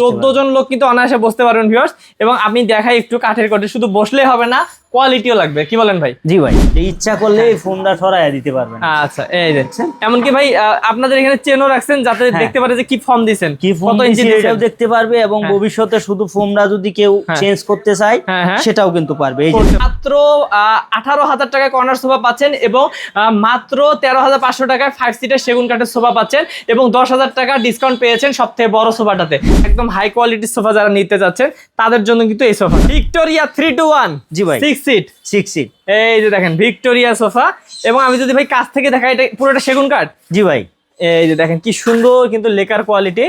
চোদ্দ জন লোক কিন্তু অনায়াসে বসতে পারবেন ভিউয়ার্স এবং আপনি দেখাই একটু কাঠের কোটে শুধু বসলেই হবে না কোয়ালিটিও লাগবে। কি বলেন ভাই? জি ভাই ইচ্ছা করলে এই ফোনটা সরাইয়া দিতে পারবেন। আচ্ছা এই যে। এমনকি ভাই আপনাদের এখানে চেনও রাখছেন যাতে হ্যাঁ। দেখতে পারে যে কি ফর্ম দিছেন কি কত ইঞ্চি এটাও দেখতে পারবে এবং হ্যাঁ। ভবিষ্যতে শুধু ফোনটা যদি কেউ হ্যাঁ। চেঞ্জ করতে চায় হ্যাঁ, হ্যাঁ। সেটাও কিন্তু পারবে। এই যে মাত্র আঠারো হাজার টাকায় কর্নার সোফা পাচ্ছেন এবং মাত্র তেরো হাজার পাঁচশো টাকায় ফাইভ সিটের সেগুন কাঠের সোফা পাচ্ছেন এবং দশ হাজার টাকা ডিসকাউন্ট পেয়েছেন সব থেকে বড় সোফাটাতে একদম হাই কোয়ালিটি সোফা যারা নিতে যাচ্ছেন তাদের জন্য কিন্তু এই sofa Victoria three two one জি ভাই। সিক্স সিট সিক্স সিট এই যে দেখেন ভিক্টোরিয়া সোফা এবং আমি যদি ভাই কাছ থেকে দেখা এটা পুরোটা সেগুন কাঠ? জি ভাই। এই যে দেখেন কি সুন্দর কিন্তু লেকার কোয়ালিটি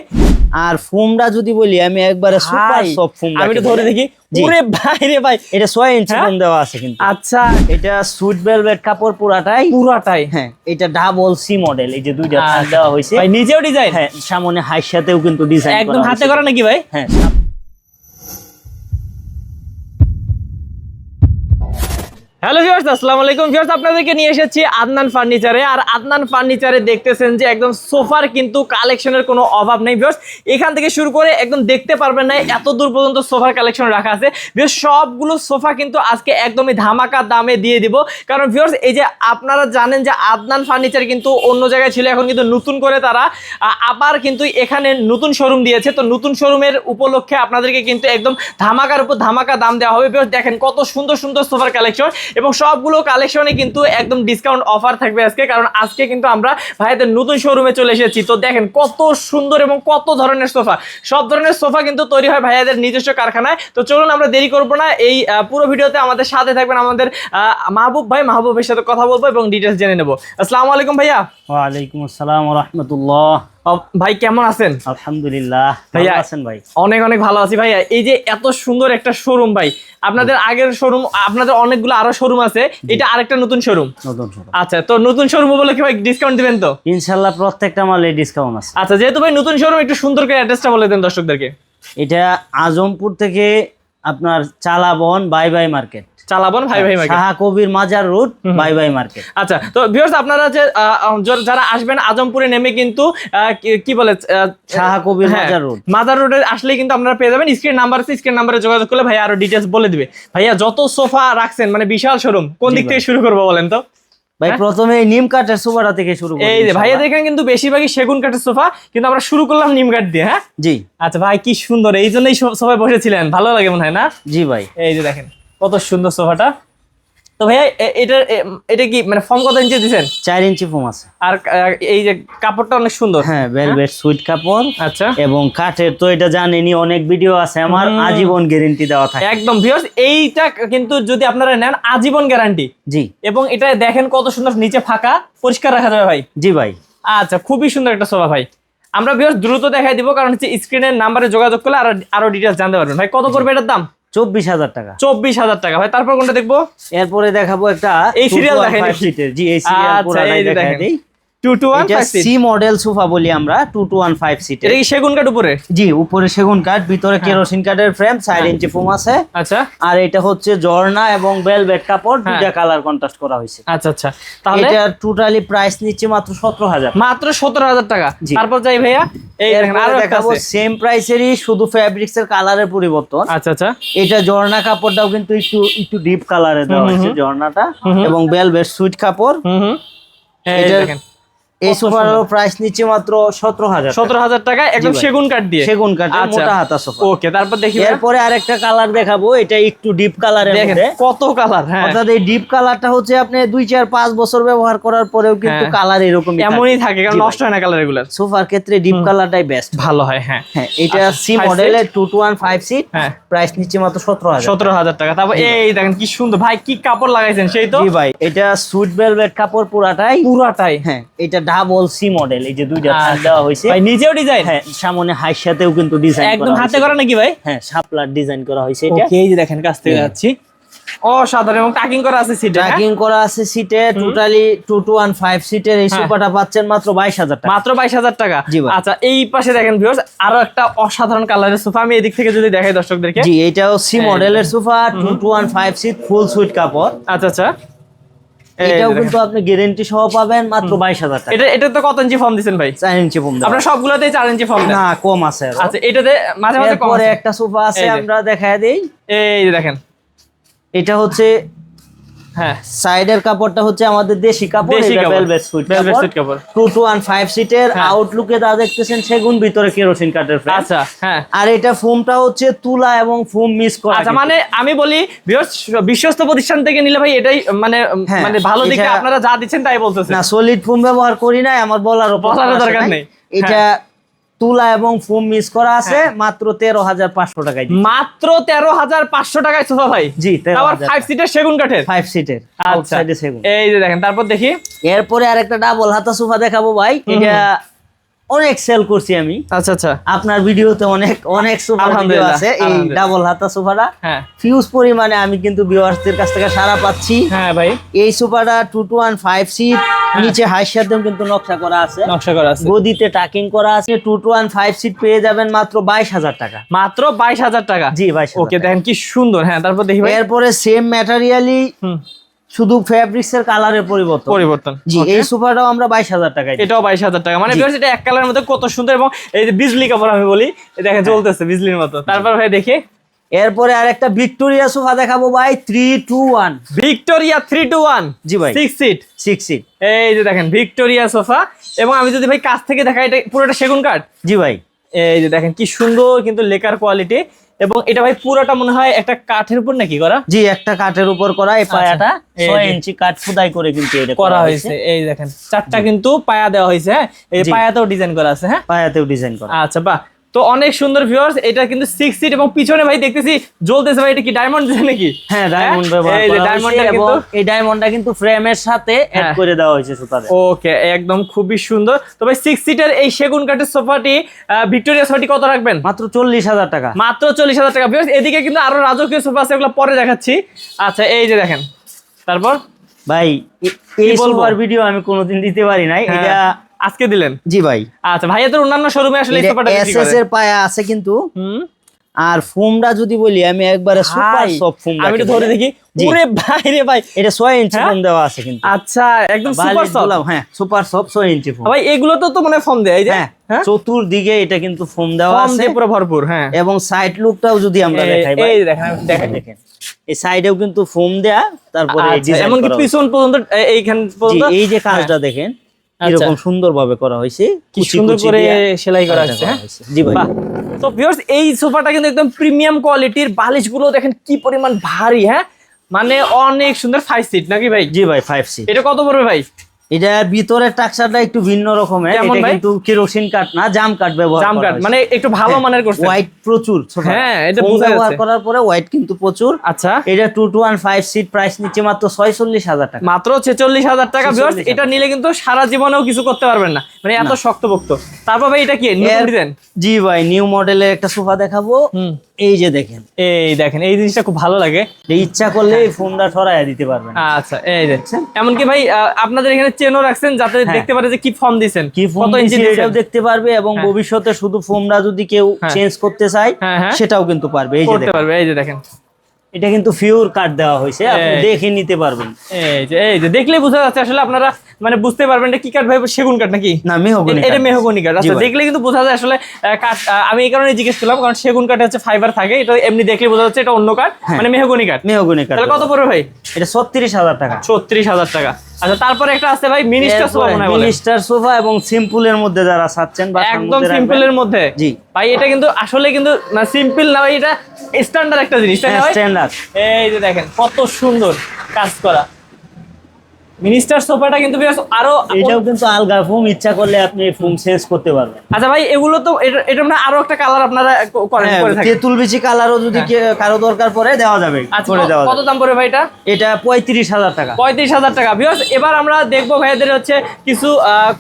আর ফোমটা যদি বলি আমি একবারে সুপার সফট ফোম আমি ধরে দেখি। জি। ভাই বাইরে ভাই। এটা ছয় ইঞ্চি হ্যাঁ? দেওয়া আছে কিন্তু। আচ্ছা। এটা সুইট ভেলভেট কাপড় পুরাটাই। পুরাটাই। হ্যাঁ এটা ডাবল সি মডেল এই যে দুইটা আচ্ছা। দেওয়া হয়েছে। ভাই নিজেও ডিজাইন হ্যাঁ সামনে হাইসাতেও সাথেও কিন্তু ডিজাইন একদম হাতে করা নাকি ভাই? হ্যাঁ হ্যালো ভিউয়ার্স আসসালামু আলাইকুম। ভিউয়ার্স আপনাদেরকে নিয়ে এসেছি আদনান ফার্নিচারে। আর আদনান ফার্নিচারে দেখতেছেন যে একদম সোফার কিন্তু কালেকশনের কোনো অভাব নেই ভিউয়ার্স এখান থেকে শুরু করে একদম দেখতে পারবেন না, এত দূর পর্যন্ত সোফার কালেকশন রাখা আছে। ভিউয়ার্স সবগুলো সোফা কিন্তু আজকে একদমই ধামাকা দামে দিয়ে দিব। কারণ ভিউয়ার্স এই যে আপনারা জানেন যে আদনান ফার্নিচার কিন্তু অন্য জায়গায় ছিল, এখন কিন্তু নতুন করে তারা আবার কিন্তু এখানে নতুন শোরুম দিয়েছে। তো নতুন শোরুমের উপলক্ষে আপনাদেরকে কিন্তু একদম ধামাকার উপর ধামাকা দাম দেওয়া হবে। ভিউয়ার্স দেখেন কত সুন্দর সুন্দর সোফার কালেকশন এবং সবগুলো কালেকশনে কিন্তু একদম ডিসকাউন্ট অফার থাকবে আজকে। কারণ আজকে কিন্তু আমরা ভাইদের নতুন শোরুমে চলে এসেছি। তো দেখেন কত সুন্দর এবং কত ধরনের সোফা। সব ধরনের সোফা কিন্তু তৈরি হয় ভাইয়াদের নিজস্ব কারখানায়। তো চলুন আমরা দেরি করব না। এই পুরো ভিডিওতে আমাদের সাথে থাকবেন আমাদের মাহবুব ভাই। মাহবুবের সাথে কথা বলব এবং ডিটেলস জেনে নেব। আসসালামু আলাইকুম ভাইয়া। ওয়ালাইকুম আসসালাম রহমতুল্লাহ। ভাই কেমন আছেন? আলহামদুলিল্লাহ ভাইয়া- আছেন ভাই। অনেক অনেক ভালো আছি ভাইয়া। এই যে এত সুন্দর একটা শোরুম ভাই আপনাদের আগের শোরুম আপনাদের অনেকগুলো আরও শোরুম আছে এটা আরেকটা নতুন শোরুম নতুন শোরুম। আচ্ছা তো নতুন শোরুম বলে কি ভাই ডিসকাউন্ট দিবেন তো? ইনশাল্লাহ প্রত্যেকটা মালে ডিসকাউন্ট আছে। আচ্ছা যেহেতু ভাই নতুন শোরুম একটু সুন্দর করে অ্যাড্রেসটা বলে দেন দর্শকদেরকে। এটা আজমপুর থেকে আপনার Chalaban bye bye market. Chalaban Bhai Bhai market. Shah কবির মাজার রোড বাই বাই মার্কেট। আচ্ছা তো ভিউয়ার্স আপনারা যে যারা- আসবেন আজমপুরে নেমে কিন্তু কি- বলে শাহ কবির হ্যাঁ, মাজার রোড। মাদার রোডে আসলেই কিন্তু আপনারা পেয়ে যাবেন। স্ক্রিন নাম্বার আছে স্ক্রিন নাম্বারে যোগাযোগ করলে ভাই আরও ডিটেলস বলে দিবে। ভাইয়া যত সোফা রাখছেন মানে বিশাল শোরুম কোন দিক থেকে শুরু করব বলেন তো? ভাই প্রথমে নিম কাঠের সোফাটা থেকে শুরু করি এই যে ভাইয়া দেখেন কিন্তু বেশিরভাগই সেগুন কাঠের সোফা কিন্তু আমরা শুরু করলাম নিম কাঠ দিয়ে হ্যাঁ? জি। আচ্ছা ভাই কি সুন্দর এই জন্যই সোফায় বসেছিলেন ভালো লাগে মনে হয় না? জি ভাই। এই যে দেখেন। কত সুন্দর সোফাটা। তো ভাইয়া এটা এটা কি মানে ফর্ম কত ইঞ্চি দিছেন? চার ইঞ্চি ফোম আছে। আর এই যে কাপড়টা অনেক সুন্দর। হ্যাঁ ভেলভেট সুইট কাপড় আচ্ছা। এবং কাঠের তো এটা জানেনি অনেক ভিডিও আছে। আমার আজীবন গ্যারেন্টি দেওয়া থাকে। একদম ভিউয়ার্স এইটা কিন্তু যদি আপনারা নেন আজীবন গ্যারান্টি জি। এবং এটা দেখেন কত সুন্দর নিচে ফাঁকা পরিষ্কার রাখা যাবে ভাই। জি ভাই। আচ্ছা খুবই সুন্দর একটা সোফা ভাই। আমরা ভিউয়ার্স দ্রুত দেখাই দিব কারণ হচ্ছে স্ক্রিনের নাম্বারে যোগাযোগ করলে আরও আরও ডিটেলস জানতে পারবেন। ভাই কত করবে এটার দাম? চব্বিশ হাজার টাকা। চব্বিশ হাজার টাকা। ভাই তারপর কোনটা দেখব? এরপরে দেখাবো একটা এই সিরিয়াল দেখেন। জি এই সিরিয়াল সি মডেল সোফা বলি আমরা টু টু ওয়ান ফাইভ সিটের সেগুন কাঠ উপরে? জি উপরে সেগুন কাঠ ভিতরে কেরোসিন কাঠের ফ্রেম চার ইঞ্চি ফোম আছে। আচ্ছা। আর এটা হচ্ছে ঝর্ণা এবং কাপড় হ্যাঁ। দুইটা কালার কন্ট্রাস্ট করা হয়েছে। আচ্ছা আচ্ছা। তাহলে? এটা টোটালি প্রাইস নিচ্ছে মাত্র সতেরো হাজার। মাত্র সতেরো হাজার টাকা। তারপর যাই ভাইয়া দেখাবো সেম প্রাইসেরই শুধু ফ্যাব্রিক্স এর কালারের পরিবর্তন। আচ্ছা আচ্ছা। এটা ঝর্ণা কাপড়টাও কিন্তু একটু একটু ডিপ কালারে দেওয়া হয়েছে। ঝর্ণাটা। এবং বেলভেট সুইট কাপড়। এটা- এই কত সোফারও প্রাইস নিচ্ছে মাত্র সতেরো হাজার সতেরো হাজার টাকা একদম সেগুন কাঠ দিয়ে। সেগুন কাঠের আচ্ছা। মোটা হাতা সোফা ওকে তারপর দেখি এরপরে আরেকটা কালার দেখাবো এটা একটু ডিপ কালারের মধ্যে। কত কালার হ্যাঁ। অর্থাৎ এই ডিপ কালারটা হচ্ছে আপনি দুই চার পাঁচ বছর ব্যবহার করার পরেও কিন্তু হ্যাঁ। কালার এরকমই এমনই থাকে কারণ নষ্ট হয় না কালার এগুলার। সোফার ক্ষেত্রে ডিপ কালারটাই বেস্ট ভালো হয় হ্যাঁ। হ্যাঁ এটা সি মডেলের two two one five seat হ্যাঁ। প্রাইস নিচ্ছে মাত্র সতেরো হাজার সতেরো হাজার টাকা। তারপর এই দেখেন কি সুন্দর। ভাই কি কাপড় লাগাইছেন সেই তো? জি ভাই এটা সুইট ভেলভেট কাপড় পুরাটাই। পুরাটাই। হ্যাঁ এটা ডাবল সি মডেল এই যে দুইটা থাক আচ্ছা। দেওয়া হয়েছে। ভাই নিজেও ডিজাইন হ্যাঁ সামনে হাইর সাথেও কিন্তু ডিজাইন একদম হাতে করা নাকি ভাই? হ্যাঁ শাপলার ডিজাইন করা হয়েছে এটা। ওকে এই যে দেখেন কাছ থেকে হ্যাঁ। যাচ্ছি। অসাধারণ এবং টাকিং করা আছে সিটে ট্র্যাকিং করা আছে সিটে totally two two one five সিটের এই হ্যাঁ। সোফাটা পাচ্ছেন মাত্র বাইশ হাজার টাকা। মাত্র বাইশ হাজার টাকা? জি ভাই। আচ্ছা এই পাশে দেখেন ভিউয়ার্স আরও একটা অসাধারণ কালারের সোফা আমি এদিক থেকে যদি দেখাই দর্শকদেরকে। জি এটাও সি মডেলের sofa two two one five seat full sweet কাপড়। আচ্ছা আচ্ছা। এটাও কিন্তু আপনি গ্যারেন্টি সহ পাবেন মাত্র বাইশ হাজার টাকা। এটা এটা তো কত ইঞ্চি ফর্ম দিচ্ছেন ভাই? চার ইঞ্চি ফোম দেওয়া। আপনার সবগুলোতেই চার ইঞ্চি ফর্ম দেন। না কম আছে আচ্ছা এটাতে মাঝে মাঝে কম আছে। একটা সোফা আছে আমরা দেখায় দেই। এই দেখেন। এটা হচ্ছে হ্যাঁ সাইডের কাপড়টা হচ্ছে আমাদের দেশি কাপড় এটা কাপড়। ভেলভেট ফাইভ সিটের হ্যাঁ। আউটলুকে দেখতেছেন সেগুন ভিতরে কেরোসিন কাঠের frame। আচ্ছা হ্যাঁ আর এটা ফোমটা হচ্ছে তুলা এবং ফোম মিক্স করা আচ্ছা মানে আমি বলি বিশ্বস্ত প্রতিষ্ঠান থেকে নিলে ভাই এটাই মানে হ্যাঁ, মানে ভালো দিকে আপনারা যা দিচ্ছেন তাই বলতেছেন না সলিড ফোম ব্যবহার করি নাই আমার বলারও বলারও দরকার দরকার নেই। এটা তুলা এবং ফোম মিস করা আছে মাত্র তেরো হাজার পাঁচশো টাকায় মাত্র তেরো হাজার পাঁচশো টাকায় সোফা ভাই। জি আবার ফাইভ সিটের সেগুন কাঠের। ফাইভ সিটের আচ্ছা। আউটসাইডে সেগুন। এই যে দেখেন তারপর দেখি। এরপরে আর একটা ডাবল হাতা সোফা দেখাবো ভাই। এটা অনেক সেল করছি আমি। আচ্ছা আচ্ছা। আপনার ভিডিওতে অনেক অনেক সোফা ভিডিও আছে। এই ডাবল হাতা সোফাটা হ্যাঁ। ফিউজ পরিমাণে আমি কিন্তু ভিউয়ার্সদের কাছ থেকে সারা পাচ্ছি। হ্যাঁ ভাই। এই সোফাটা two two one five seat নিচে কিন্তু নকশা করা আছে। নকশা করা আছে। গদিতে টাকিং করা আছে। Two two one five seat পেয়ে যাবেন মাত্র বাইশ হাজার টাকা। মাত্র বাইশ হাজার টাকা? জি বাইশ ওকে দেখেন কি সুন্দর। হ্যাঁ তারপর দেখি ভাই। এরপরে সেম ম্যাটেরিয়ালই শুধু ফেব্রিক্স এর কালারের পরিবর্তন। পরিবর্তন। জি. এই সোফাটাও আমরা বাইশ হাজার টাকায় এটাও বাইশ হাজার টাকা। মানে viewers, এটা এক কালারের মধ্যে কত সুন্দর এবং এই যে বিজলি কাপড় আমি বলি এই দেখেন জ্বলতেছে বিজলির মতো। তারপর ভাই দেখি। এরপরে আরেকটা ভিক্টোরিয়া সোফা দেখাবো ভাই three two one Victoria three two one জি ভাই। সিক্স সিট সিক্স সিট এই যে দেখেন ভিক্টোরিয়া সোফা। এবং আমি যদি ভাই কাছ থেকে দেখাই এটা পুরোটা সেগুন কাঠ? জি ভাই। এই যে দেখেন কি সুন্দর কিন্তু লেকার কোয়ালিটি এবং এটা ভাই পুরোটা মনে হয় একটা কাঠের উপর নাকি করা? জি একটা কাঠের উপর করা এই পায়াটা এই ছয় ইঞ্চি কাঠ খুদাই করে কিন্তু এটা করা হয়েছে। এই দেখেন চারটা কিন্তু পায়া দেওয়া হয়েছে হ্যাঁ? এই পায়াতেও ডিজাইন করা আছে হ্যাঁ? পায়াতেও ডিজাইন করা। আচ্ছা বাহ। তো অনেক সুন্দর ভিউয়ার্স এটা কিন্তু সিক্স সিট এবং পিছনে ভাই দেখতেছি জ্বলতেছে ভাই এটা কি ডায়মন্ড দিছে নাকি? হ্যাঁ ডায়মন্ড ব্যবহার এই যে ডায়মন্ডটা কিন্তু এই ডায়মন্ডটা কিন্তু ফ্রেমের সাথে অ্যাড হ্যাঁ। করে দেওয়া হয়েছে সুতাতে ওকে একদম খুবই সুন্দর। তো ভাই সিক্স সিটের এই সেগুন কাঠের সোফাটি ভিক্টোরিয়া সোফাটি কত রাখবেন? মাত্র চল্লিশ হাজার টাকা। মাত্র চল্লিশ হাজার টাকা। ভিউয়ার্স এদিকে কিন্তু আরও রাজকীয় সোফা আছে এগুলো পরে দেখাচ্ছি। আচ্ছা এই যে দেখেন। তারপর? ভাই এই সোফার ভিডিও আমি কোনোদিন দিতে পারি নাই। হ্যাঁ, এটা আজকে দিলেন? জি ভাই। আচ্ছা ভাইয়া তোর অন্যান্য শোরুমে আসলে এই সোফাটা বিক্রি এসএস করে এর পায়া আছে কিন্তু। হুম। আর ফোমটা যদি বলি আমি একবারে সুপার ভাই, সফট ফোম আমি একটু ধরে দেখি। জি। ওরে ভাই রে ভাই। এটা ছয় ইঞ্চি হ্যাঁ? ফোম দেওয়া আছে কিন্তু। আচ্ছা একদম সুপার সফট হ্যাঁ সুপার সফট ছয় ইঞ্চি ফোম ভাই এগুলো তো তো মানে ফর্ম দেয় এই যে হ্যাঁ হ্যাঁ? চতুর্দিকে এটা কিন্তু ফোম দেওয়া আছে। দিয়ে পুরো ভরপুর হ্যাঁ। এবং সাইড লুকটাও যদি আমরা দেখাই ভাই। এই দেখেন দেখেন দেখেন এই সাইডেও কিন্তু ফোম দেয়া তারপরে এই আচ্ছা, ডিজাইন এমনকি পিছন পর্যন্ত এইখান পর্যন্ত এই যে কাজটা দেখেন এরকম সুন্দরভাবে করা হয়েছে কি সুন্দর করে সেলাই করা আছে হ্যাঁ? হয়েছে। জি ভাই। তো ভিউয়ার্স এই সোফাটা কিন্তু একদম প্রিমিয়াম কোয়ালিটির বালিশগুলো দেখেন কি পরিমাণ ভারী হ্যাঁ? মানে অনেক সুন্দর ফাইভ সিট নাকি ভাই? জি ভাই ফাইভ সিট এটা কত পড়বে ভাই? এটা ভিতরের টাকসারটা একটু ভিন্ন রকমের। এটা? কিন্তু কেরোসিন কাঠ না জাম কাঠ ব্যবহার জাম কাঠ মানে একটু ভালো মানের করছে হোয়াইট প্রচুর হ্যাঁ, এটা বোঝা ব্যবহার করার পরে হোয়াইট কিন্তু প্রচুর। আচ্ছা। এটা two two one five seat price নিচ্ছে মাত্র ছয়চল্লিশ হাজার টাকা। মাত্র ছেচল্লিশ হাজার টাকা ভিউয়ার্স এটা নিলে কিন্তু সারা জীবনেও কিছু করতে পারবেন না। মানে এত শক্তপোক্ত। তারপর ভাই এটা কি? এর- ডিজাইন জি ভাই নিউ মডেলের একটা সোফা দেখাবো। হুম। এই যে দেখেন। এই দেখেন এই জিনিসটা খুব ভালো লাগে। ইচ্ছা করলে এই ফোনটা সরাইয়া দিতে পারবেন। আচ্ছা এই যে। এমনকি ভাই আপনাদের এখানে চেনও রাখছেন যাতে হ্যাঁ। দেখতে পারে যে কি ফর্ম দিছেন কি ফোন দেখতে পারবে এবং হ্যাঁ। ভবিষ্যতে শুধু ফোনটা যদি কেউ হ্যাঁ। চেঞ্জ করতে চায় হ্যাঁ, হ্যাঁ। সেটাও কিন্তু পারবে। এই যে দেখেন। পারবে এই যে দেখেন। এটা কিন্তু ফিউর কার্ড দেওয়া হয়েছে আপনি দেখে নিতে পারবেন। এই যে এই যে দেখলেই বোঝা যাচ্ছে আসলে আপনারা মানে বুঝতে পারবেন এটা কি কাঠ ভাই সেগুন কাঠ নাকি? না মেহগনি এটা মেহগনি কাঠ। আচ্ছা দেখলে কিন্তু বোঝা যায় আসলে কাঠ আমি এই কারণে জিজ্ঞেস করলাম কারণ সেগুন কাঠে হচ্ছে ফাইবার থাকে এটা এমনি দেখলে বোঝা যাচ্ছে এটা অন্য কাঠ হ্যাঁ। মানে মেহগনি কাঠ। মেহগনি কাঠ তাহলে কত পড়বে ভাই? এটা ছত্রিশ হাজার টাকা। ছত্রিশ হাজার টাকা। আচ্ছা তারপরে একটা আছে ভাই মিনিস্টার সোফা মনে হয় মিনিস্টার সোফা এবং সিম্পলের মধ্যে যারা চাচ্ছেন বাসার একদম সিম্পলের মধ্যে? জি। ভাই এটা কিন্তু আসলে কিন্তু সিম্পল না ভাই এটা স্ট্যান্ডার্ড একটা জিনিস তাই না ভাই? স্ট্যান্ডার্ড এই যে দেখেন কত সুন্দর কাজ করা। মিনিস্টার সোফাটা কিন্তু আরও এটাও কিন্তু আলগা ফোম ইচ্ছা করলে আপনি ফোম চেঞ্জ করতে পারবেন। আচ্ছা ভাই এগুলো তো এটা মানে আরও একটা কালার আপনারা করেন হ্যাঁ, করে থাকেন। তেঁতুল বিচি কালারও যদি কে- কারও দরকার পড়ে দেওয়া যাবে আচ্ছা করে দেওয়া কত দাম পড়বে ভাই এটা? এটা পঁয়ত্রিশ হাজার টাকা। পঁয়ত্রিশ হাজার টাকা। ভিউয়ার্স এবার আমরা দেখব ভাইদের হচ্ছে কিছু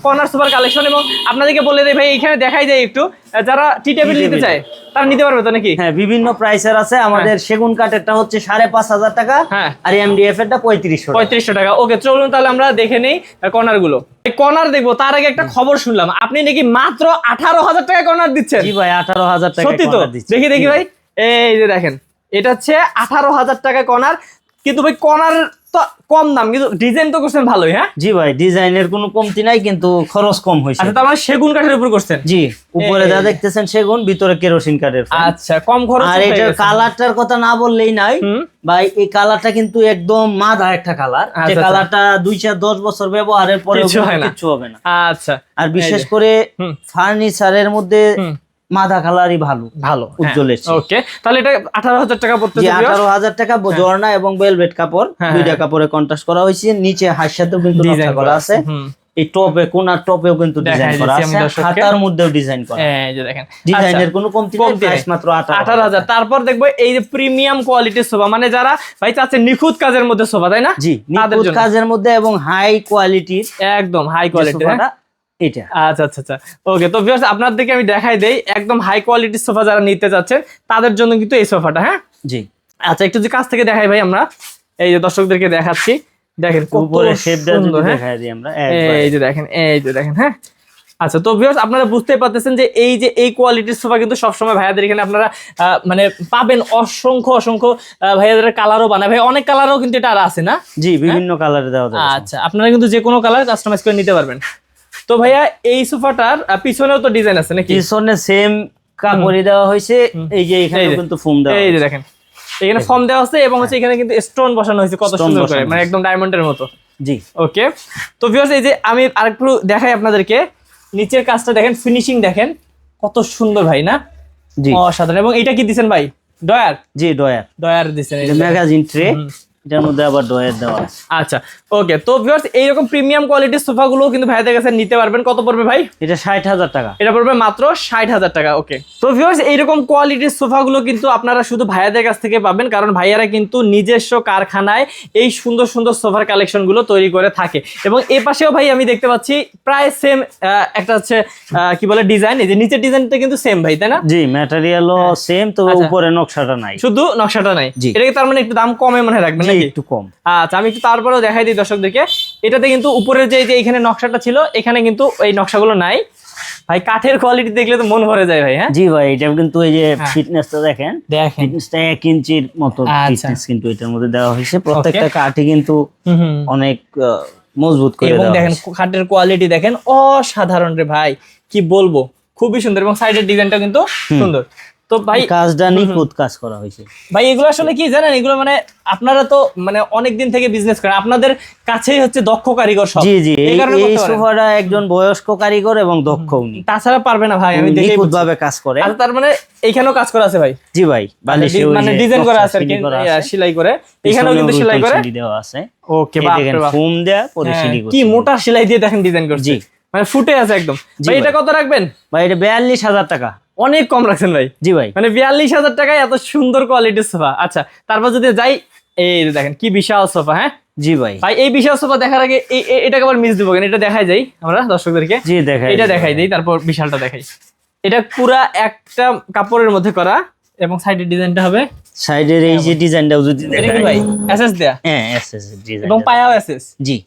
কর্নার সুপার কালেকশন এবং আপনাদেরকে বলে দেয় ভাই এখানে দেখাই যায় একটু। যারা টি টেবিল নিতে চায়। তারা নিতে পারবে তো নাকি? হ্যাঁ বিভিন্ন প্রাইসের আছে। আমাদের সেগুন কাঠেরটা হচ্ছে সাড়ে পাঁচ হাজার টাকা হ্যাঁ। আর এমডিএফ এরটা পঁয়ত্রিশশো পঁয়ত্রিশশো টাকা। ওকে চলুন তাহলে আমরা দেখে নেই কর্নারগুলো কর্নার দেখব তার আগে একটা খবর শুনলাম। আপনি নাকি মাত্র আঠারো হাজার টাকা কর্নার দিচ্ছেন? জি ভাই আঠারো হাজার টাকা সত্যি তো? দেখি দেখি ভাই। এই যে দেখেন এটা হচ্ছে আঠারো হাজার টাকা কর্নার। কিন্তু ভাই কর্নার তো কম দাম কিন্তু ডিজাইন তো করছেন ভালোই হ্যাঁ? জি ভাই ডিজাইনের কোনো কমতি নাই কিন্তু খরচ কম হয়েছে। আচ্ছা তার মানে সেগুন কাঠের উপর করছেন? জি উপরে যা দেখতেছেন সেগুন ভিতরে কেরোসিন কাঠের আচ্ছা কম খরচ আর এটার কালারটার কথা না বললেই নাই। ভাই এই কালারটা কিন্তু একদম মাদা একটা কালার। আচ্ছা, যে আচ্ছা। কালারটা দুই চার দশ বছর ব্যবহারের পরে। কিছু হবে না। আচ্ছা আর বিশেষ করে। ফার্নিচারের মধ্যে মাদা কালারই ভালো ভালো উজ্জ্বল ওকে তাহলে এটা আঠারো হাজার টাকা পড়তে আঠারো হাজার টাকা জর্না এবং বেলভেট কাপড় হ্যাঁ, দুইটা হ্যাঁ। কাপড়ে কন্ট্রাস্ট করা হয়েছে। নিচে হাসিয়াতেও কিন্তু করা আছে। এই টপে কোনার টপেও কিন্তু ডিজাইন করা আছে। খাতার মধ্যেও ডিজাইন করা। এই যে দেখেন। ডিজাইনের কোনো কমতি নেই প্রাইস মাত্র আঠারো আঠারো হাজার তারপর দেখব এই যে প্রিমিয়াম কোয়ালিটির সোফা মানে যারা ভাই চাচ্ছে নিখুঁত কাজের মধ্যে সোফা তাই না? জি নিখুঁত কাজের মধ্যে এবং হাই কোয়ালিটির একদম হাই কোয়ালিটি এটা। আচ্ছা আচ্ছা আচ্ছা। ওকে তো ভিউয়ার্স আপনাদেরকে আমি দেখাই দেই একদম হাই কোয়ালিটির সোফা যারা নিতে চাচ্ছেন তাদের জন্য কিন্তু এই সোফাটা হ্যাঁ? জি। আচ্ছা একটু যে কাছ থেকে দেখাই ভাই আমরা এই যে দর্শকদেরকে দেখাচ্ছি দেখেন উপরে শেপটা যদি হ্যাঁ? দেখাই দিই আমরা এই যে দেখেন এই যে দেখেন হ্যাঁ? আচ্ছা তো ভিউয়ার্স আপনারা বুঝতে পারতেছেন যে এই যে এই কোয়ালিটির সোফা কিন্তু সবসময় ভাইয়াদের এখানে আপনারা মানে পাবেন অসংখ্য অসংখ্য ভাইয়াদের কালারও বানায়। ভাই অনেক কালারও কিন্তু এটা আর আছে না? জি বিভিন্ন কালারে দেওয়া আচ্ছা আপনারা কিন্তু যে কোনো কালার কাস্টমাইজ করে নিতে পারবেন। তো ভাইয়া এই সোফাটার পিছনেও তো ডিজাইন আছে নাকি? পিছনে সেম কাপড়ই দেওয়া হয়েছে এই যে এখানে কিন্তু ফোম দেওয়া এই যে দেখেন এখানে ফর্ম দেওয়া আছে এবং হচ্ছে এখানে কিন্তু স্টোন বসানো হয়েছে কত সুন্দর করে মানে একদম ডায়মন্ডের মতো। জি। ওকে তো ভিউয়ার্স এই যে আমি আরেকটু দেখাই আপনাদেরকে নিচের কাজটা দেখেন ফিনিশিং দেখেন কত সুন্দর ভাই না? জি। অসাধারণ। এবং এটা কি দিছেন ভাই? ডয়ার জি ডয়ার ডয়ার এই এটা ম্যাগাজিন ট্রে। এটার মধ্যে আবার ডয়ার দেওয়া আছে। আচ্ছা ওকে তো ভিউয়ার্স এইরকম প্রিমিয়াম কোয়ালিটির সোফাগুলো কিন্তু ভাইদের কাছে নিতে পারবেন। কত পড়বে ভাই? এটা ষাট হাজার টাকা। এটা পড়বে মাত্র ষাট হাজার টাকা ওকে তো ভিউয়ার্স এইরকম কোয়ালিটির সোফাগুলো কিন্তু আপনারা শুধু ভাইয়াদের কাছ থেকে পাবেন কারণ ভাইয়ারা কিন্তু নিজস্ব কারখানায় এই সুন্দর সুন্দর সোফার কালেকশনগুলো তৈরি করে থাকে। এবং এ পাশেও ভাই আমি দেখতে পাচ্ছি প্রায় সেম একটা হচ্ছে আহ, কি বলে ডিজাইন এই যে নিচের ডিজাইনটা কিন্তু সেম ভাই তাই না? জি ম্যাটেরিয়ালও সেম তো আচ্ছা। উপরে নকশাটা নাই। শুধু নকশাটা নাই। এটাকে তার মানে একটু দাম কমে মনে রাখবেন নাকি? একটু কম। আচ্ছা আমি একটু তারপরেও দেখাই দিই দর্শকদেরকে। এটাতে কিন্তু উপরের যে যে এখানে নকশাটা ছিল এখানে কিন্তু এই নকশাগুলো নাই। ভাই কাঠের কোয়ালিটি দেখলে তো মন ভরে যায় ভাই হ্যাঁ? জি ভাই এটা কিন্তু এই যে হ্যাঁ। ফিটনেসটা দেখেন দেখেন। ফিটনেসটা এক ইঞ্চির মতো আচ্ছা। ফিটনেস কিন্তু এটার মধ্যে দেওয়া হয়েছে। প্রত্যেকটা কাঠই কিন্তু অনেক মজবুত করে এবং দেখেন কাঠের কোয়ালিটি দেখেন অসাধারণ রে ভাই। কি বলব? খুবই সুন্দর এবং সাইডের ডিজাইনটা কিন্তু সুন্দর। তো ভাই কাজটা নিখুঁত কাজ করা হয়েছে। ভাই এগুলো আসলে কি জানেন? এগুলো মানে আপনারা তো মানে অনেক দিন থেকে বিজনেস করেন। আপনাদের কাছেই হচ্ছে দক্ষ কারিগর সব। জি জি। এই। সোফাটা একজন বয়স্ক কারিগর এবং দক্ষ উনি। তাছাড়া পারবে না ভাই আমি দেখে ভাবে কাজ করে। আর তার মানে এইখানেও কাজ করা আছে ভাই। জি ভাই মানে ডিজাইন করা আছে আর কি করা। সেলাই করে। এখানেও কিন্তু সেলাই করে। দেওয়া আছে। ওকে বাপ ফোম দেয়া পরে হ্যাঁ, কি মোটা সেলাই দিয়ে দেখেন ডিজাইন করছে। জি। মানে ফুটে আছে একদম। ভাই এটা কত রাখবেন? ভাই এটা বিয়াল্লিশ হাজার টাকা। অনেক কম রাখছেন ভাই। জি ভাই। মানে বিয়াল্লিশ হাজার টাকায় এত সুন্দর কোয়ালিটির সোফা। আচ্ছা তারপর যদি যাই এই দেখেন কি বিশাল সোফা হ্যাঁ? জি ভাই। ভাই এই বিশাল সোফা দেখার আগে এটাকে আবার মিস দিব কেন? এটা দেখাই যাই আমরা দর্শকদেরকে। জি দেখাই এটা দেখাই দিই তারপর বিশালটা দেখাই। এটা পুরা একটা কাপড়ের মধ্যে করা এবং সাইডের ডিজাইনটা হবে। সাইডের এই যে ডিজাইনটাও যদি দেখাই। ভাই? এসএস দেয়া? হ্যাঁ এস এস ডিজাইন এবং পায়াও এসএস জি।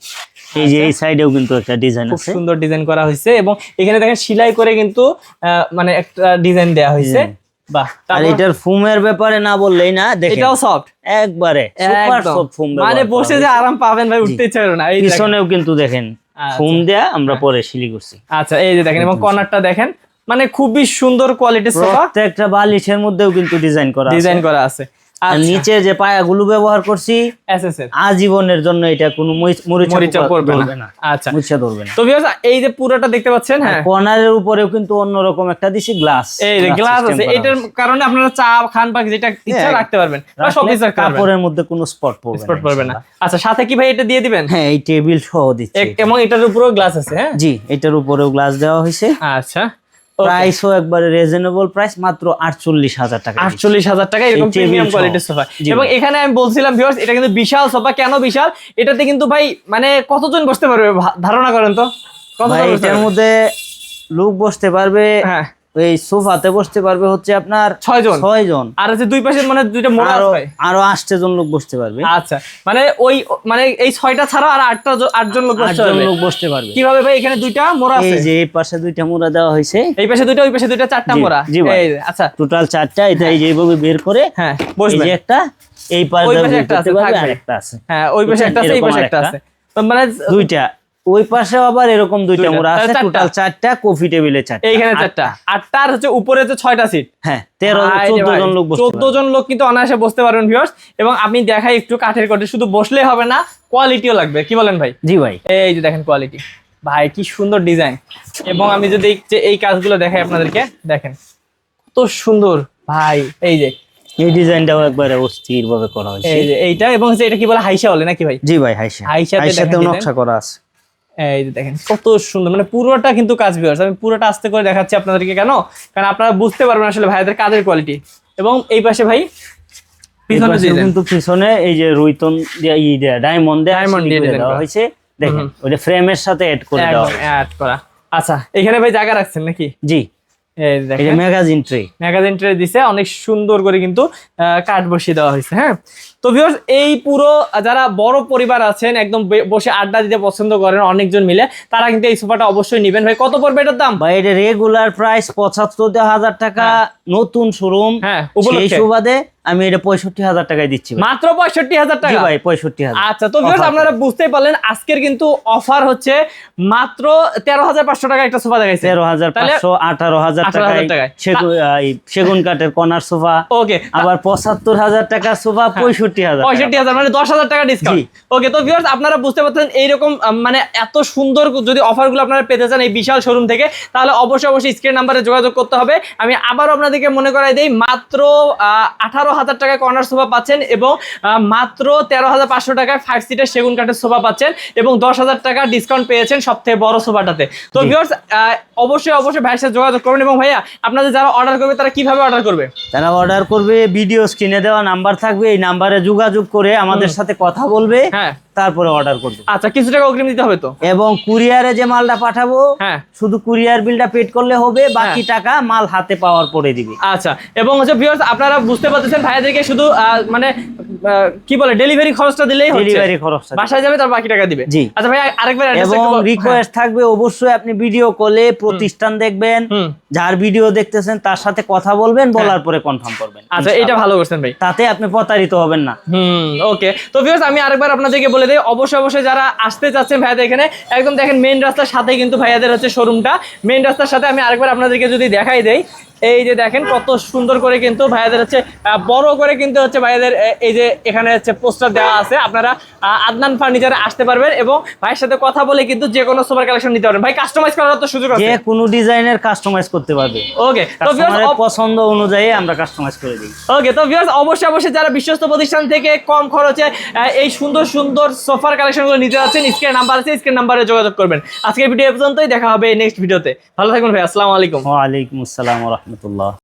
এই যে এই সাইডেও কিন্তু একটা ডিজাইন খুব আছে। সুন্দর ডিজাইন করা হয়েছে এবং এখানে দেখেন সেলাই করে কিন্তু মানে একটা ডিজাইন দেয়া হয়েছে। বাহ আর এটার ফুমের ব্যাপারে না বললেই না দেখেন। এটাও সফট একবারে সুপার সফট ফুম মানে বসে যে আরাম পাবেন ভাই উঠতে ইচ্ছা না। এই পিছনেও কিন্তু দেখেন আচ্ছা। ফুম দেয়া আমরা পরে সিলি করছি। আচ্ছা এই যে দেখেন এবং কর্নারটা দেখেন মানে খুবই সুন্দর কোয়ালিটির সোফা প্রত্যেকটা বালিশের মধ্যেও কিন্তু ডিজাইন করা ডিজাইন করা আছে। আর আচ্ছা। নিচে যে পায়াগুলো ব্যবহার করছি আজীবনের জন্য এটা কোনো মরিচা পড়বে না। আচ্ছা। মরিচা ধরবে না। তো ভিউয়ার্স এই যে পুরোটা দেখতে পাচ্ছেন হ্যাঁ। কর্নারের উপরেও কিন্তু অন্যরকম একটা দিছি গ্লাস এই যে গ্লাস আছে এটার কারণে আপনারা চা খান বা যেটা ইচ্ছা হ্যাঁ, রাখতে পারবেন। বা সব কিছু কাপড়ের মধ্যে কোনো স্পট পড়বে স্পট পড়বে না। আচ্ছা সাথে কি ভাই এটা দিয়ে দিবেন? হ্যাঁ এই টেবিল সহ দিচ্ছি এবং এটার উপরেও গ্লাস আছে হ্যাঁ? জি এটার উপরেও গ্লাস দেওয়া হয়েছে। আচ্ছা। প্রাইসও একবারে রিজনেবল প্রাইস মাত্র আটচল্লিশ হাজার টাকা। দিচ্ছি। আটচল্লিশ হাজার টাকা এরকম প্রিমিয়াম কোয়ালিটির সোফা এবং এখানে আমি বলছিলাম ভিউয়ার্স এটা কিন্তু বিশাল সোফা কেন বিশাল? এটাতে কিন্তু ভাই মানে কতজন বসতে পারবে? ধারণা করেন তো। কতজন এটার মধ্যে লোক বসতে পারবে হ্যাঁ। এই সোফাতে বসতে পারবে হচ্ছে আপনার ছয় জন ছয় জন আর হচ্ছে দুই পাশে মানে দুইটা মোড়া আরও আছে আরও আটটা জন লোক বসতে পারবে। আচ্ছা মানে ওই মানে এই ছয়টা ছাড়া আর আটটা জ- আটজন লোক বসতে পারবে? লোক বসতে পারবে। কীভাবে ভাই এখানে দুইটা মোড়া এই আছে? যে এই পাশে দুইটা মোড়া দেওয়া হয়েছে। এই পাশে দুইটা ওই পাশে দুইটা চারটা মোড়া? জি ভাই। এই যে, আচ্ছা। টোটাল চারটা এটা এই যে এইভাবে বের করে হ্যাঁ এই বসবে যে একটা এই পাশে একটা আছে, থাকবে। আরেকটা আছে। হ্যাঁ ওই পাশে একটা আছে এই পাশে একটা। আছে। তো মানে দুইটা। ওই পাশে আবার এরকম দুইটা। মোড়া আছে। টোটাল চারটা। কফি টেবিলে চারটা। এইখানে চারটা। আর হচ্ছে উপরে হচ্ছে ছয়টা সিট হ্যাঁ তেরো চোদ্দ জন লোক বসতে চোদ্দ। জন লোক কিন্তু অনায়াসে বসতে পারবেন ভিউয়ার্স এবং আপনি দেখাই একটু কাঠের কোটে শুধু বসলে হবে না কোয়ালিটিও লাগবে। কি বলেন ভাই? জি ভাই। এই যে দেখেন কোয়ালিটি ভাই কি সুন্দর ডিজাইন এবং আমি যদি এই কাজগুলো দেখাই আপনাদেরকে দেখেন। কত সুন্দর। ভাই এই যে। এই ডিজাইনটাও একবারে অস্থির ভাবে করা হয়েছে। এই যে এইটা এবং এটা কি বলে হাইসা বলে নাকি ভাই? জি ভাই হাইসা। হাইসাতে নকশা করা আছে। এই যে দেখেন কত সুন্দর মানে পুরোটা কিন্তু কাজ ভিউয়ার্স আমি পুরোটা আস্তে করে দেখাচ্ছি আপনাদেরকে কেন? কারণ আপনারা বুঝতে পারবেন আসলে ভাইদের কাজের কোয়ালিটি এবং এই পাশে ভাই পিছনে কিন্তু পিছনে এই যে রুইতন ডায়মন্ড দেয়া দেওয়া হয়েছে। দেখেন ফ্রেমের সাথে করে দেওয়া অ্যাড করা। আচ্ছা এখানে ভাই জায়গা রাখছেন নাকি? জি। ম্যাগাজিন ট্রে ম্যাগাজিন ট্রে দিছে অনেক সুন্দর করে কিন্তু কাঠ বসিয়ে দেওয়া হয়েছে হ্যাঁ? তো ভিউয়ার্স এই পুরো যারা বড় পরিবার আছেন একদম বসে আড্ডা দিতে পছন্দ করেন অনেকজন মিলে তারা কিন্তু এই সোফাটা অবশ্যই নেবেন। ভাই কত পড়বে এটার দাম? বা এটা রেগুলার প্রাইস পঁচাত্তর হাজার টাকা নতুন শোরুম হ্যাঁ সেই উপলক্ষে সুবাদে আমি এটা পঁয়ষট্টি হাজার টাকায় দিচ্ছি মাত্র পঁয়ষট্টি হাজার টাকা? ভাই পঁয়ষট্টি হাজার। আচ্ছা তো ভিউয়ার্স আপনারা বুঝতেই পারলেন আজকের কিন্তু অফার হচ্ছে মাত্র তেরো হাজার পাঁচশো টাকা একটা সোফা দেখাইছে। তেরো হাজার পাঁচশো আঠারো হাজার 18,000 টাকায়। সেগুন এই কাঠের কর্নার সোফা ওকে আবার পঁচাত্তর হাজার টাকা সোফা পঁয়ষট্টি হাজার পঁয়ষট্টি হাজার মানে দশ হাজার টাকা ডিসকাউন্ট ওকে তো ভিউয়ার্স আপনারা বুঝতে পারছেন এইরকম মানে এত সুন্দর যদি অফারগুলো আপনারা পেতে চান এই বিশাল শোরুম থেকে তাহলে অবশ্যই অবশ্যই স্ক্রিন নাম্বারে যোগাযোগ করতে হবে। আমি আবারও আপনাদেরকে মনে করাই দেই মাত্র আঠারো হাজার টাকায় কর্নার সোফা পাচ্ছেন এবং মাত্র তেরো হাজার পাঁচশো টাকায় ফাইভ সিটের সেগুন কাঠের সোফা পাচ্ছেন এবং দশ হাজার টাকা ডিসকাউন্ট পেয়েছেন সব থেকে বড় সোফাটাতে তো। ভিউয়ার্স অবশ্যই অবশ্যই ভাইয়ের সাথে যোগাযোগ করবেন এবং ভাইয়া আপনাদের যারা অর্ডার করবে তারা কীভাবে অর্ডার করবে? তারা অর্ডার করবে ভিডিও স্ক্রিনে দেওয়া নাম্বার থাকবে এই নাম্বারে যোগাযোগ করে আমাদের সাথে কথা বলবে হ্যাঁ। তারপরে অর্ডার করবে। আচ্ছা কিছু টাকা অগ্রিম দিতে হবে তো? এবং কুরিয়ারে যে মালটা পাঠাবো হ্যাঁ। শুধু কুরিয়ার বিলটা পেড করলে হবে বাকি টাকা মাল হাতে পাওয়ার পরে দিবে। আচ্ছা এবং হচ্ছে ভিউয়ার্স আপনারা বুঝতে পারতেছেন ভাইয়াদেরকে শুধু আহ, মানে কি বলে ডেলিভারি খরচটা দিলেই হচ্ছে। ডেলিভারি খরচটা বাসায় যাবে তার বাকি টাকা দিবে। জি। আচ্ছা ভাই আরেকবার এবং রিকোয়েস্ট থাকবে অবশ্যই আপনি ভিডিও কলে প্রতিষ্ঠান দেখবেন হ্যাঁ। যার ভিডিও দেখতেছেন তার সাথে কথা বলবেন বলার পরে কনফার্ম করবেন। আচ্ছা এটা ভালো করছেন ভাই। তাতে আপনি প্রতারিত হবেন না। হুম ওকে তো ভিউয়ার্স আমি আরেকবার আপনাদেরকে বলে দিই অবশ্যই অবশ্যই যারা আসতে চাচ্ছেন ভাইয়াদের এখানে একদম দেখেন মেইন রাস্তার সাথে কিন্তু ভাইয়াদের হচ্ছে শোরুমটা মেইন রাস্তার সাথে আমি আরেকবার আপনাদেরকে যদি দেখাই দেই এই যে দেখেন কত সুন্দর করে কিন্তু ভাইয়াদের হচ্ছে বড় করে কিন্তু হচ্ছে ভাইয়াদের এই যে এখানে হচ্ছে পোস্টার দেওয়া আছে। আপনারা আদনান ফার্নিচারে আসতে পারবেন এবং ভাইয়ের সাথে কথা বলে কিন্তু যে কোনো সুপার কালেকশন নিতে পারবেন। ভাই কাস্টমাইজ করার তো সুযোগ যে আছে কোনো ডিজাইনের কাস্টমাইজ করতে পারবে। ওকে তো কাস্টমারের পছন্দ অনুযায়ী আমরা কাস্টমাইজ করে দিই। ওকে তো ভিউয়ার্স অবশ্যই অবশ্যই যারা বিশ্বস্ত প্রতিষ্ঠান থেকে কম খরচে এই সুন্দর সুন্দর সোফার কালেকশনগুলো নিতে যাচ্ছেন স্ক্রিন নাম্বার আছে স্ক্রিন নাম্বারে যোগাযোগ করবেন। আজকের ভিডিও পর্যন্তই দেখা হবে নেক্সট ভিডিওতে ভালো থাকবেন ভাই আসসালামু আলাইকুম। ওয়ালাইকুম আসসালাম রহমতুল্লাহ